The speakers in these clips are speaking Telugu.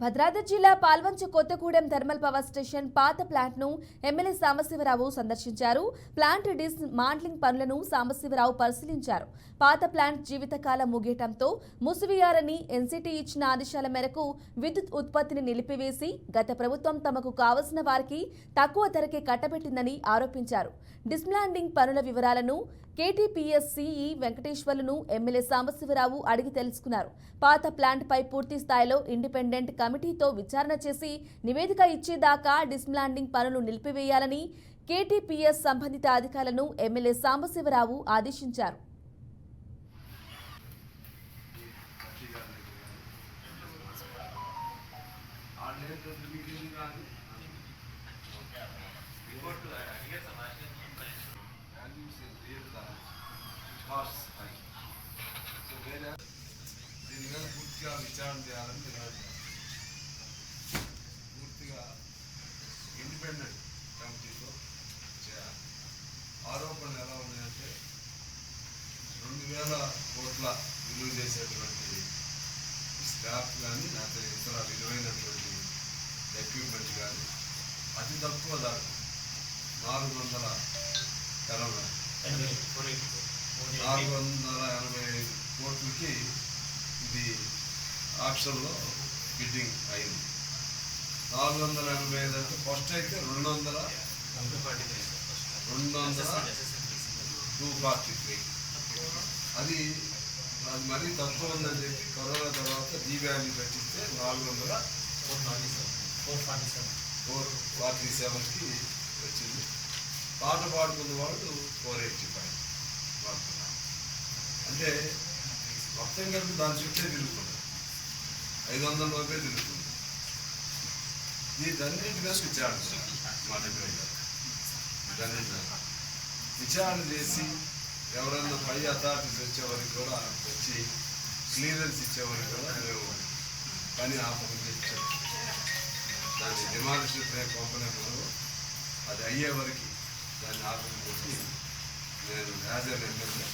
భద్రాద్రి జిల్లా Palvancha Kothagudem thermal power station పాత ప్లాంట్ను ఎమ్మెల్యే సాంబశివరావు సందర్శించారు. ప్లాంట్ డిస్ మాండ్లింగ్ పనులను సాంబశివరావు పరిశీలించారు. పాత ప్లాంట్ జీవితకాలం ముగియటంతో ముసివేయాలని ఎన్సీటీ ఇచ్చిన ఆదేశాల మేరకు విద్యుత్ ఉత్పత్తిని నిలిపివేసి గత ప్రభుత్వం తమకు కావలసిన వారికి తక్కువ ధరకే కట్టబెట్టిందని ఆరోపించారు. డిస్మ్లాండింగ్ పనుల వివరాలను కేటీపీఎస్ సిఈ వెంకటేశ్వర్లను ఎమ్మెల్యే సాంబశివరావు అడిగి తెలుసుకున్నారు. పాత ప్లాంట్పై పూర్తి స్థాయిలో ఇండిపెండెంట్ కమిటీతో విచారణ చేసి నివేదిక ఇచ్చేదాకా డిస్మ్లాండింగ్ పనులు నిలిపివేయాలని కేటీపీఎస్ సంబంధిత అధికారులను ఎమ్మెల్యే సాంబశివరావు ఆదేశించారు. దీని మీద పూర్తిగా విచారణ చేయాలని డిమాండ్ చేస్తాం. పూర్తిగా ఇండిపెండెంట్ కమిటీతో చేయాలి ఆరోపణలు ఎలా ఉన్నాయంటే రెండు వేల కోట్ల విలువ చేసేటువంటి స్క్రాప్ కానీ లేకపోతే ఇతర విలువైనటువంటి ఎక్విప్మెంట్ కానీ అతి తక్కువ ధర నాలుగు వందల ఎనభై. నాలుగు వందల ఎనభై ఐదు కోట్లకి ఇది ఆప్షన్లో బిడ్డింగ్ అయింది. నాలుగు వందల ఎనభై ఐదు అంటే ఫస్ట్ అయితే రెండు వందల రెండు వందల టూ ఫార్టీ త్రీ అది అది మరీ తక్కువ ఉందని చెప్పి కరోనా తర్వాత జీ వాల్యూ పెట్టిస్తే నాలుగు వందల ఫోర్ ఫార్టీ సెవెన్కి వచ్చింది. పాట పాడుకున్న వాళ్ళు ఫోర్ ఎయిటీ ఫైవ్ వాడుతున్నారు అంటే మొత్తం కలిపి దాని చుట్టే తిరుగుతుంది ఐదు వందల రూపాయలు తిరుగుతుంది దీటన్నిటి మీద విచారణ మా దగ్గర వీటన్నిటి విచారణ చేసి ఎవరన్నా పై అథారిటీస్ వచ్చేవారికి కూడా వచ్చి క్లియరెన్స్ ఇచ్చేవారికి కూడా మేము పని ఆపకుండా చెప్పాం దాన్ని డిమాలిషన్ రేపు పంపలే మనం అది అయ్యే వరకు దాన్ని ఆపమని చెప్పి నేను as an MLA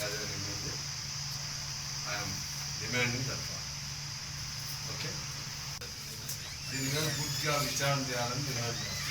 as an MLA I'm demanding that okay? దీని మీద పూర్తిగా విచారణ చేయాలని డిమాండ్ చేస్తాను